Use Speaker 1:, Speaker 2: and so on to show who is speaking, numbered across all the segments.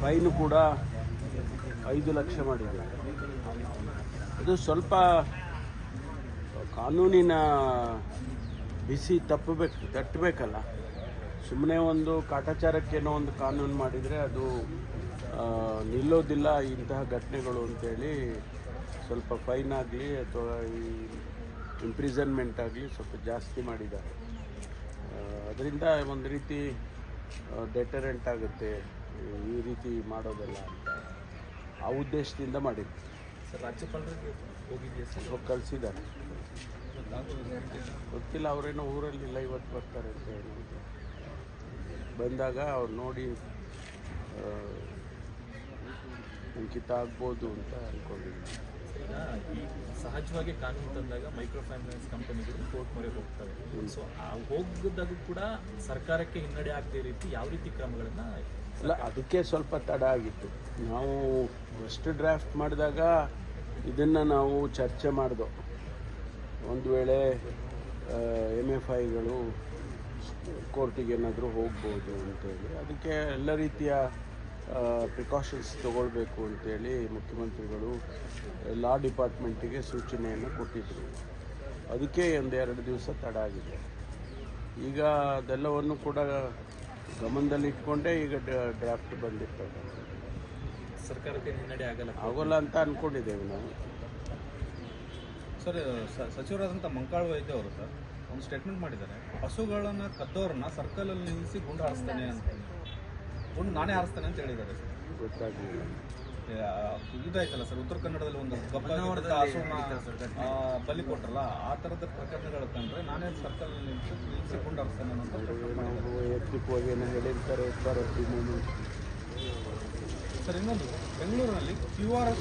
Speaker 1: Fine ಕೂಡ ಐದು ಲಕ್ಷ ಮಾಡಿದೆ. ಅದು ಸ್ವಲ್ಪ ಕಾನೂನಿನ ಬಿಸಿ ತಪ್ಪಬೇಕು, ತಟ್ಟಬೇಕಲ್ಲ. ಸುಮ್ಮನೆ ಒಂದು ಕಾಟಾಚಾರಕ್ಕೇನೋ ಒಂದು ಕಾನೂನು ಮಾಡಿದರೆ ಅದು ನಿಲ್ಲೋದಿಲ್ಲ ಇಂತಹ ಘಟನೆಗಳು ಅಂತೇಳಿ ಸ್ವಲ್ಪ ಫೈನ್ ಆಗಲಿ ಅಥವಾ ಈ ಇಂಪ್ರಿಸನ್ಮೆಂಟ್ ಆಗಲಿ ಸ್ವಲ್ಪ ಜಾಸ್ತಿ ಮಾಡಿದ್ದಾರೆ. ಅದರಿಂದ ಒಂದು ರೀತಿ ಡೆಟರೆಂಟ್ ಆಗುತ್ತೆ ಈ ರೀತಿ ಮಾಡೋದಲ್ಲ ಅಂತ ಆ ಉದ್ದೇಶದಿಂದ ಮಾಡಿದ್ದು.
Speaker 2: ಸರ್ ರಾಜ್ಯಪಾಲರಿಗೆ ಹೋಗಿದೆಯಾ ಸರ್?
Speaker 1: ಗೊತ್ತಿಲ್ಲ ಅವರೇನೋ ಊರಲ್ಲಿಲ್ಲ ಇವತ್ತು ಬರ್ತಾರೆ ಅಂತ ಹೇಳಿ ಬಂದಾಗ ಅವ್ರು ನೋಡಿ ಅಂಕಿತ ಆಗ್ಬೋದು ಅಂತ ಅಂದ್ಕೊಂಡಿದ್ದೀನಿ
Speaker 2: ಈಗ ಈ ಸಹಜವಾಗಿ ಕಾನೂನು ತಂದಾಗ ಮೈಕ್ರೋ ಫೈನಾನ್ಸ್ ಕಂಪನಿಗಳು ಕೋರ್ಟ್ ಮೊರೆ ಹೋಗ್ತವೆ. ಸೊ ಹೋಗದಾಗ ಕೂಡ ಸರ್ಕಾರಕ್ಕೆ ಹಿನ್ನಡೆ ಆಗದೇ ರೀತಿ ಯಾವ ರೀತಿ ಕ್ರಮಗಳನ್ನ
Speaker 1: ಅಲ್ಲ, ಅದಕ್ಕೆ ಸ್ವಲ್ಪ ತಡ ಆಗಿತ್ತು. ನಾವು ಫಸ್ಟ್ ಡ್ರಾಫ್ಟ್ ಮಾಡಿದಾಗ ಇದನ್ನು ನಾವು ಚರ್ಚೆ ಮಾಡಿದೋ. ಒಂದು ವೇಳೆ ಎಂ ಎಫ್ ಐಗಳು ಕೋರ್ಟಿಗೆ ಏನಾದರೂ ಹೋಗ್ಬೋದು ಅಂತೇಳಿ ಅದಕ್ಕೆ ಎಲ್ಲ ರೀತಿಯ ಪ್ರಿಕಾಷನ್ಸ್ ತಗೊಳ್ಬೇಕು ಅಂತೇಳಿ ಮುಖ್ಯಮಂತ್ರಿಗಳು ಲಾ ಡಿಪಾರ್ಟ್ಮೆಂಟಿಗೆ ಸೂಚನೆಯನ್ನು ಕೊಟ್ಟಿದ್ದರು ಅದಕ್ಕೆ ಒಂದೆರಡು ದಿವಸ ತಡ ಆಗಿದೆ. ಈಗ ಅದೆಲ್ಲವನ್ನು ಕೂಡ ಗಮನದಲ್ಲಿಟ್ಕೊಂಡೇ ಈಗ ಡ್ರಾಫ್ಟ್ ಬಂದಿರ್ತದೆ.
Speaker 2: ಸರ್ಕಾರಕ್ಕೆ ಹಿನ್ನಡೆ ಆಗಲ್ಲ.
Speaker 1: ಆಗೋಲ್ಲ ಅಂತ ಅಂದ್ಕೊಂಡಿದ್ದೇವೆ ನಾವು.
Speaker 3: ಸರ್ ಸ- ಸಚಿವರಾದಂಥ ಮಂಕಾಳ ವೈದ್ಯ ಅವರು ಸರ್ ಒಂದು ಸ್ಟೇಟ್ಮೆಂಟ್ ಮಾಡಿದ್ದಾರೆ. ಹಸುಗಳನ್ನು ಕದ್ದೋರನ್ನ ಸರ್ಕಲಲ್ಲಿ ನಿಲ್ಲಿಸಿ ಗುಂಡು ಹಾರಿಸ್ತಾನೆ ಅಂತ. ಗುಂಡು ನಾನೇ ಹಾರಿಸ್ತಾನೆ ಅಂತ ಹೇಳಿದ್ದಾರೆ ಸರ್.
Speaker 1: ಗೊತ್ತಾಗಲಿಲ್ಲ.
Speaker 3: ಇದಾಯ್ತಲ್ಲ ಸರ್ ಉತ್ತರ ಕನ್ನಡದಲ್ಲಿ ಒಂದು ಗಬ್ಬ ಬಲಿ ಕೊಟ್ರಲ್ಲ ಆ ಥರದ ಪ್ರಕರಣಗಳು ಕಂಡ್ರೆ ನಾನೇ ಸರ್ಕಲ್ ನಿಲ್ಸಿಕೊಂಡು ಹಾರಿಸ್ತಾನೆ ಅನ್ನೋ
Speaker 1: ಹೋಗಿ ಏನೋ ಹೇಳಿರ್ತಾರೆ ಸರ್
Speaker 3: ಸರ್ ಇನ್ನೊಂದು ಬೆಂಗಳೂರಿನಲ್ಲಿ ಕ್ಯೂ ಆರ್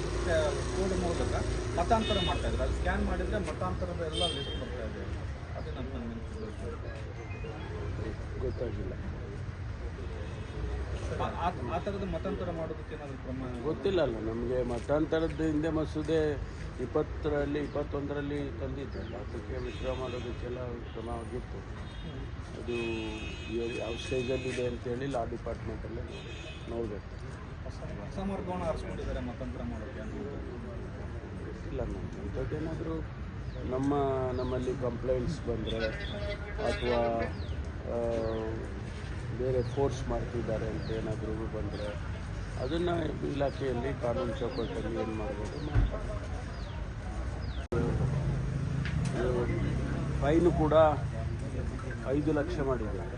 Speaker 3: ಕೋಡ್ ಮೂಲಕ ಮತಾಂತರ ಮಾಡ್ತಾ ಇದ್ದಾರೆ ಅಲ್ಲಿ ಸ್ಕ್ಯಾನ್ ಮಾಡಿದ್ರೆ ಮತಾಂತರದ ಎಲ್ಲ ಲಿಸ್ಟ್ ಬರ್ತಾ ಇದೆ. ಅದೇ ನನ್ನ ನೆನಪು.
Speaker 1: ಗೊತ್ತಾಗಿಲ್ಲ.
Speaker 3: ಆ- ಥರದ ಮತಾಂತರ ಮಾಡೋದಕ್ಕೆ ಏನಾದರೂ ಕ್ರಮ?
Speaker 1: ಗೊತ್ತಿಲ್ಲಲ್ಲ ನಮಗೆ ಮತಾಂತರದ ಹಿಂದೆ ಮಸೂದೆ ಇಪ್ಪತ್ತರಲ್ಲಿ ಇಪ್ಪತ್ತೊಂದರಲ್ಲಿ ತಂದಿದ್ದಲ್ಲ ಅದಕ್ಕೆ ವಿತ್ಡ್ರಾ ಮಾಡೋದಕ್ಕೆಲ್ಲ ಕ್ರಮ ಆಗಿತ್ತು. ಅದು ಯಾವ ಸ್ಟೇಜಲ್ಲಿ ಇದೆ ಅಂತೇಳಿ ಲಾ ಡಿಪಾರ್ಟ್ಮೆಂಟಲ್ಲೇ ನೋಡಬೇಕು.
Speaker 3: ಆರಿಸ್ಕೊಂಡಿದ್ದಾರೆ ಮತಾಂತರ ಮಾಡೋಕ್ಕೆ
Speaker 1: ಇಲ್ಲ ಅಂಥದ್ದೇನಾದರೂ ನಮ್ಮ ನಮ್ಮಲ್ಲಿ ಕಂಪ್ಲೇಂಟ್ಸ್ ಬಂದರೆ ಅಥವಾ ಬೇರೆ ಫೋರ್ಸ್ ಮಾಡ್ತಿದ್ದಾರೆ ಅಂತ ಏನಾದರೂ ಬಂದರೆ ಅದನ್ನು ಇಲಾಖೆಯಲ್ಲಿ ಕಾನೂನು ಚೌಕಟ್ಟಲ್ಲಿ ಏನು ಮಾಡ್ಬೋದು. ಫೈನು ಕೂಡ ಐದು ಲಕ್ಷ ಮಾಡಿದ್ದಾರೆ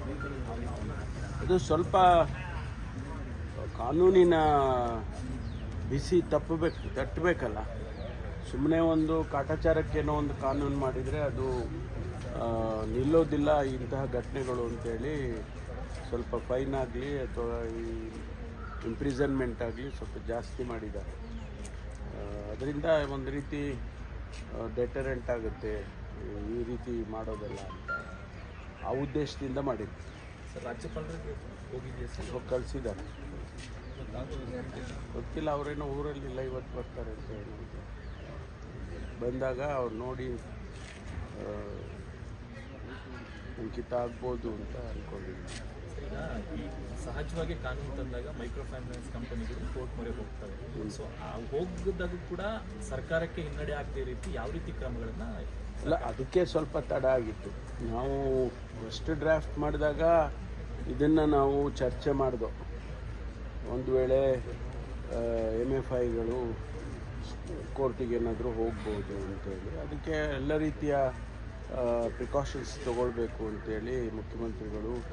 Speaker 1: ಅದು ಸ್ವಲ್ಪ ಕಾನೂನಿನ ಬಿಸಿ ತಪ್ಪಬೇಕು, ತಟ್ಟಬೇಕಲ್ಲ ಸುಮ್ಮನೆ ಒಂದು ಕಾಟಾಚಾರಕ್ಕೇನೋ ಒಂದು ಕಾನೂನು ಮಾಡಿದರೆ ಅದು ನಿಲ್ಲೋದಿಲ್ಲ ಇಂತಹ ಘಟನೆಗಳು ಅಂತೇಳಿ ಸ್ವಲ್ಪ ಫೈನ್ ಆಗಲಿ ಅಥವಾ ಈ ಇಂಪ್ರಿಸನ್ಮೆಂಟ್ ಆಗಲಿ ಸ್ವಲ್ಪ ಜಾಸ್ತಿ ಮಾಡಿದ್ದಾರೆ. ಅದರಿಂದ ಒಂದು ರೀತಿ ಡೆಟರೆಂಟ್ ಆಗುತ್ತೆ ಈ ರೀತಿ ಮಾಡೋದಲ್ಲ ಅಂತ ಆ ಉದ್ದೇಶದಿಂದ ಮಾಡಿದ್ದು. ಹೋಗಿ ಕಳಿಸಿದ್ದಾರೆ. ಗೊತ್ತಿಲ್ಲ ಅವರೇನೋ ಊರಲ್ಲಿಲ್ಲ ಇವತ್ತು ಬರ್ತಾರೆ ಅಂತ ಹೇಳಿ ಬಂದಾಗ ಅವ್ರು ನೋಡಿ ಅಂಕಿತ ಆಗ್ಬೋದು ಅಂತ ಅಂದ್ಕೊಂಡಿದ್ದೀನಿ
Speaker 2: ಈ ಸಹಜವಾಗಿ ಕಾನೂನು ತಂದಾಗ ಮೈಕ್ರೋ ಫೈನಾನ್ಸ್ ಕಂಪನಿಗಳು ಕೋರ್ಟ್ ಮೊರೆ ಹೋಗ್ತವೆ. ಸೊ ಆ ಹೋಗದಾಗ ಕೂಡ ಸರ್ಕಾರಕ್ಕೆ ಹಿನ್ನಡೆ ಆಗದೇ ರೀತಿ ಯಾವ ರೀತಿ ಕ್ರಮಗಳನ್ನ
Speaker 1: ಅಲ್ಲ, ಅದಕ್ಕೆ ಸ್ವಲ್ಪ ತಡ ಆಗಿತ್ತು. ನಾವು ಫಸ್ಟ್ ಡ್ರಾಫ್ಟ್ ಮಾಡಿದಾಗ ಇದನ್ನು ನಾವು ಚರ್ಚೆ ಮಾಡಿದೋ. ಒಂದು ವೇಳೆ ಎಂ ಎಫ್ ಐಗಳು ಕೋರ್ಟಿಗೆ ಏನಾದರೂ ಹೋಗ್ಬೋದು ಅಂತೇಳಿ ಅದಕ್ಕೆ ಎಲ್ಲ ರೀತಿಯ ಪ್ರಿಕಾಷನ್ಸ್ ತಗೊಳ್ಬೇಕು ಅಂತೇಳಿ ಮುಖ್ಯಮಂತ್ರಿಗಳು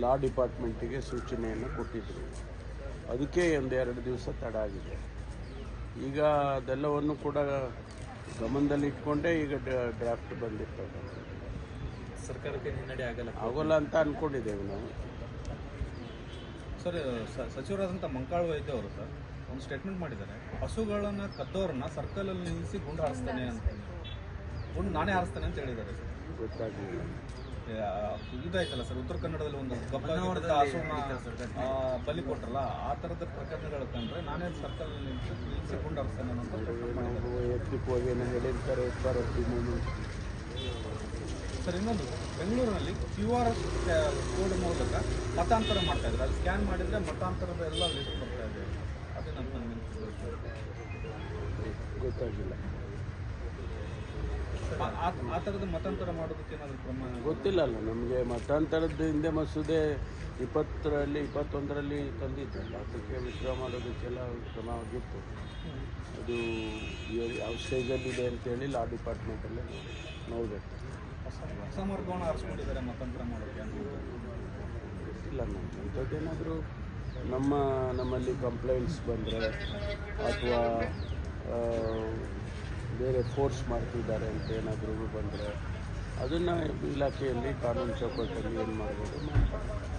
Speaker 1: ಲಾ ಡಿಪಾರ್ಟ್ಮೆಂಟಿಗೆ ಸೂಚನೆಯನ್ನು ಕೊಟ್ಟಿದ್ದರು ಅದಕ್ಕೆ ಒಂದೆರಡು ದಿವಸ ತಡ ಆಗಿದೆ. ಈಗ ಅದೆಲ್ಲವನ್ನು ಕೂಡ ಗಮನದಲ್ಲಿ ಇಟ್ಕೊಂಡೇ ಈಗ ಡ್ರಾಫ್ಟ್ ಬಂದಿರ್ತದೆ
Speaker 2: ಸರ್ಕಾರಕ್ಕೆ ಹಿನ್ನಡೆ ಆಗಲ್ಲ.
Speaker 1: ಆಗೋಲ್ಲ ಅಂತ ಅಂದ್ಕೊಂಡಿದ್ದೇವೆ ನಾವು.
Speaker 3: ಸರ್ ಸ- ಸಚಿವರಾದಂಥ ಮಂಕಾಳ ವೈದ್ಯ ಅವರು ಸರ್ ಒಂದು ಸ್ಟೇಟ್ಮೆಂಟ್ ಮಾಡಿದ್ದಾರೆ. ಹಸುಗಳನ್ನು ಕದ್ದೋರನ್ನ ಸರ್ಕಲಲ್ಲಿ ನಿಲ್ಲಿಸಿ ಗುಂಡಾಡಿಸ್ತಾನೆ ಅಂತ. ಗುಂಡು ನಾನೇ ಹಾರಿಸ್ತೇನೆ ಅಂತ ಹೇಳಿದ್ದಾರೆ ಸರ್.
Speaker 1: ಗೊತ್ತಾಗಲಿಲ್ಲ.
Speaker 3: ಇದಾಯ್ತಲ್ಲ ಸರ್ ಉತ್ತರ ಕನ್ನಡದಲ್ಲಿ ಒಂದು ಬಲಿ ಕೊಟ್ರಲ್ಲ ಆ ಥರದ ಪ್ರಕರಣಗಳು ಕಂಡ್ರೆ ನಾನೇ ಸರ್ಕಲ್ ನಿಲ್ಲಿಸಿ ಗುಂಡು ಹಾರಿಸ್ತಾನೆ
Speaker 1: ಹೇಳಿರ್ತಾರೆ ಸರ್
Speaker 3: ಇನ್ನೊಂದು ಬೆಂಗಳೂರಿನಲ್ಲಿ ಕ್ಯೂ ಆರ್ ಎಸ್ ಕೋಡ್ ಮೂಲಕ ಮತಾಂತರ ಮಾಡ್ತಾ ಇದ್ದಾರೆ. ಅಲ್ಲಿ ಸ್ಕ್ಯಾನ್ ಮಾಡಿದ್ರೆ ಮತಾಂತರದ ಎಲ್ಲ ಲಿಸ್ಟ್ ಬರ್ತಾ ಇದೆ. ಅದೇ ನನ್ನ ನನಗೆ
Speaker 1: ಗೊತ್ತಾಗಿಲ್ಲ.
Speaker 3: ಆ- ಥರದ ಮತಾಂತರ ಮಾಡೋದಕ್ಕೆ ಏನಾದರೂ ಕ್ರಮ
Speaker 1: ಗೊತ್ತಿಲ್ಲ ಅಲ್ಲ ನಮಗೆ ಮತಾಂತರದ್ದು ಹಿಂದೆ ಮಸೂದೆ ಇಪ್ಪತ್ತರಲ್ಲಿ ಇಪ್ಪತ್ತೊಂದರಲ್ಲಿ ತಂದಿದ್ದಲ್ಲ. ಅದಕ್ಕೆ ವಿತ್ಡ್ರಾ ಮಾಡೋದಕ್ಕೆಲ್ಲ ಕ್ರಮ ಆಗಿತ್ತು. ಅದು ಯಾವ ಸ್ಟೇಜಲ್ಲಿ ಇದೆ ಅಂತೇಳಿ ಲಾ ಡಿಪಾರ್ಟ್ಮೆಂಟಲ್ಲೇ ನೋಡಬೇಕು
Speaker 3: ಹೊಸ ಹೊಸ ಮಾರ್ಗವನ್ನು ಆರಿಸ್ಕೊಂಡಿದ್ದಾರೆ ಮತಾಂತರ ಮಾಡೋಕ್ಕೆ ಅಂತ
Speaker 1: ಇಲ್ಲ ಅಂಥದ್ದೇನಾದರೂ ನಮ್ಮ ನಮ್ಮಲ್ಲಿ ಕಂಪ್ಲೇಂಟ್ಸ್ ಬಂದರೆ ಅಥವಾ ಬೇರೆ ಫೋರ್ಸ್ ಮಾಡ್ತಿದ್ದಾರೆ ಅಂತ ಏನಾದರೂ ಬಂದರೆ ಅದನ್ನು ಇಲಾಖೆಯಲ್ಲಿ ಕಾನೂನು ಚೌಕಟ್ಟಲ್ಲಿ ಏನು ಮಾಡ್ಬೋದು? ಮಾಡ್ತಾರೆ